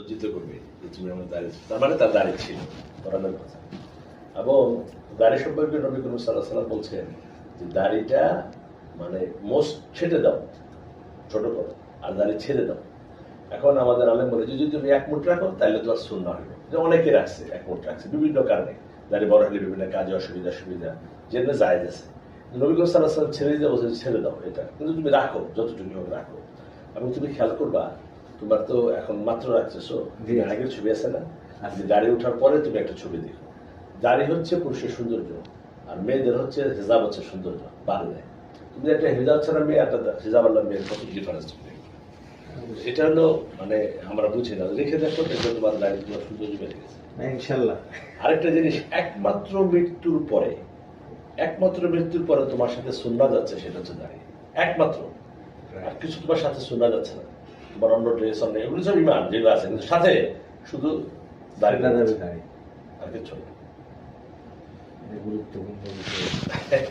লজ্জিত করবে, যে তুমি আমার দাঁড়িয়ে তার মানে তার দাঁড়িয়ে ছিল করানোর কথা। এবং দাড়ি সম্পর্কে নবী করিম সাল্লাহ সাল্লাম বলছেন যে দাড়িটা মানে মোস্ট ছেড়ে দাও, ছোট করো, আর দাড়ি ছেড়ে দাও। এখন আমাদের আলেম বলে যদি তুমি এক মুঠ রাখো, তাহলে তোমার শূন্য হবে যে অনেকে রাখছে, এক মুঠ রাখছে, বিভিন্ন কারণে। দাড়ি বড় হলে বিভিন্ন কাজে অসুবিধা সুবিধা যেটা যায় আছে। নবী করিম সাল্লাহ সাল্লাম ছেড়ে দিতে বলছে ছেড়ে দাও এটা। কিন্তু তুমি রাখো যতটুকু হোক রাখো। এবং তুমি খেয়াল করবা তোমার তো এখন মাত্র রাখতেছো। আগের ছবি আছে না? যে দাড়ি ওঠার পরে তুমি একটা ছবি দেখো। দাড়ি হচ্ছে পুরুষের সৌন্দর্য আর মেয়েদের হচ্ছে হেজাব হচ্ছে সৌন্দর্য বাড়ে দেয় তুমি একটা হেজাব ছাড়া মেয়ে একটা হেজাব আল্লাহ মেয়ের কত ডিফারেন্স তুমি এটা হলো মানে আমরা বুঝি না। রেখে দেখো তোমার দাড়ি তোমার সৌন্দর্য বেড়ে গেছে। না, ইনশাল্লাহ। আরেকটা জিনিস একমাত্র মৃত্যুর পরে একমাত্র মৃত্যুর পরে তোমার সাথে শোনা যাচ্ছে সেটা হচ্ছে দাঁড়িয়ে একমাত্র। আর কিছু তোমার সাথে শোনা যাচ্ছে না। অন্য ড্রেস অন্য এগুলো সব ইমান যেগুলো আছে। কিন্তু সাথে শুধু দাঁড়িয়ে দাঁড়িয়ে আর কিছু গুরুত্বপূর্ণ